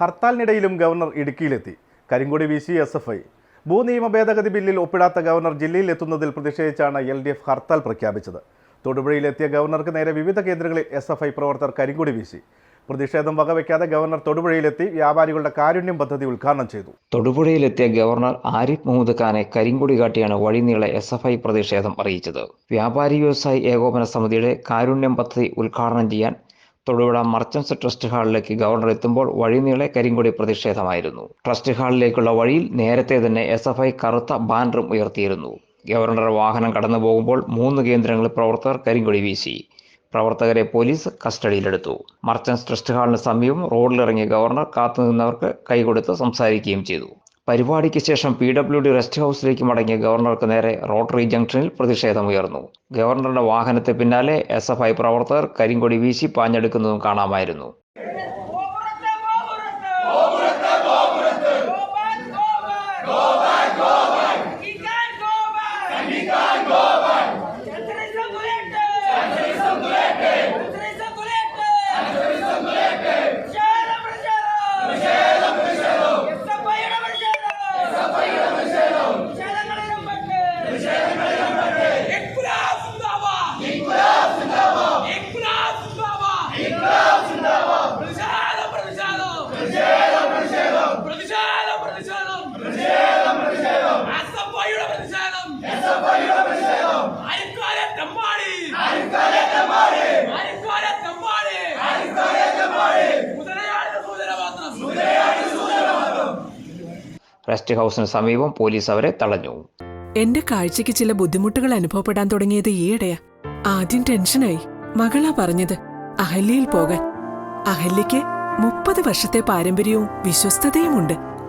ഹർത്താലിനിടയിലും governor ഇടുക്കിയിലെത്തി. കരിങ്കൊടി വീശി എസ് എഫ് ഐ. ഭൂനിയമ ഭേദഗതി ബില്ലിൽ ഒപ്പിടാത്ത ഗവർണർ ജില്ലയിൽ എത്തുന്നതിൽ പ്രതിഷേധിച്ചാണ് എൽ ഡി എഫ് ഹർത്താൽ പ്രഖ്യാപിച്ചത്. തൊടുപുഴയിലെത്തിയ ഗവർണർക്ക് നേരെ വിവിധ കേന്ദ്രങ്ങളിൽ എസ് എഫ് ഐ പ്രവർത്തകർ കരിങ്കൊടി വീശി. പ്രതിഷേധം വകവയ്ക്കാതെ ഗവർണർ തൊടുപുഴയിലെത്തി വ്യാപാരികളുടെ കാരുണ്യം പദ്ധതി ഉദ്ഘാടനം ചെയ്തു. തൊടുപുഴയിലെത്തിയ ഗവർണർ ആരിഫ് മുഹമ്മദ് ഖാനെ കരിങ്കൊടി കാട്ടിയാണ് വഴിനീളെ എസ് എഫ് ഐ പ്രതിഷേധം അറിയിച്ചത്. വ്യാപാരി വ്യവസായി ഏകോപന സമിതിയുടെ കാരുണ്യം പദ്ധതി ഉദ്ഘാടനം ചെയ്യാൻ തൊടുപുഴ മർച്ചൻസ് ട്രസ്റ്റ് ഹാളിലേക്ക് ഗവർണർ എത്തുമ്പോൾ വഴിനീളെ കരിങ്കൊടി പ്രതിഷേധമായിരുന്നു. ട്രസ്റ്റ് ഹാളിലേക്കുള്ള വഴിയിൽ നേരത്തെ തന്നെ എസ് എഫ് ഐ കറുത്ത ബാനറും ഉയർത്തിയിരുന്നു. ഗവർണർ വാഹനം കടന്നു പോകുമ്പോൾ മൂന്ന് കേന്ദ്രങ്ങളിൽ പ്രവർത്തകർ കരിങ്കൊടി വീശി. പ്രവർത്തകരെ പോലീസ് കസ്റ്റഡിയിലെടുത്തു. മർച്ചൻസ് ട്രസ്റ്റ് ഹാളിന് സമീപം റോഡിലിറങ്ങിയ ഗവർണർ കാത്തുനിന്നവർക്ക് കൈകൊടുത്ത് സംസാരിക്കുകയും ചെയ്തു. പരിപാടിക്ക് ശേഷം പി ഡബ്ല്യു ഡി റെസ്റ്റ് ഹൗസിലേക്ക് മടങ്ങിയ ഗവർണർക്ക് നേരെ റോട്ടറി ജംഗ്ഷനിൽ പ്രതിഷേധമുയർന്നു. ഗവർണറുടെ വാഹനത്തെ പിന്നാലെ എസ് എഫ് ഐ പ്രവർത്തകർ കരിങ്കൊടി വീശി പാഞ്ഞെടുക്കുന്നതും കാണാമായിരുന്നു. റെസ്റ്റ് ഹൗസിന് സമീപം പോലീസ് അവരെ തടഞ്ഞു. എന്റെ കാഴ്ചക്ക് ചില ബുദ്ധിമുട്ടുകൾ അനുഭവപ്പെടാൻ തുടങ്ങിയത് ഈയിടെയാ. ആദ്യം ടെൻഷനായി. മകളാ പറഞ്ഞത് അഹല്യയിൽ പോകാൻ. അഹല്യയ്ക്ക് മുപ്പത് വർഷത്തെ പാരമ്പര്യവും വിശ്വസ്തതയുമുണ്ട്.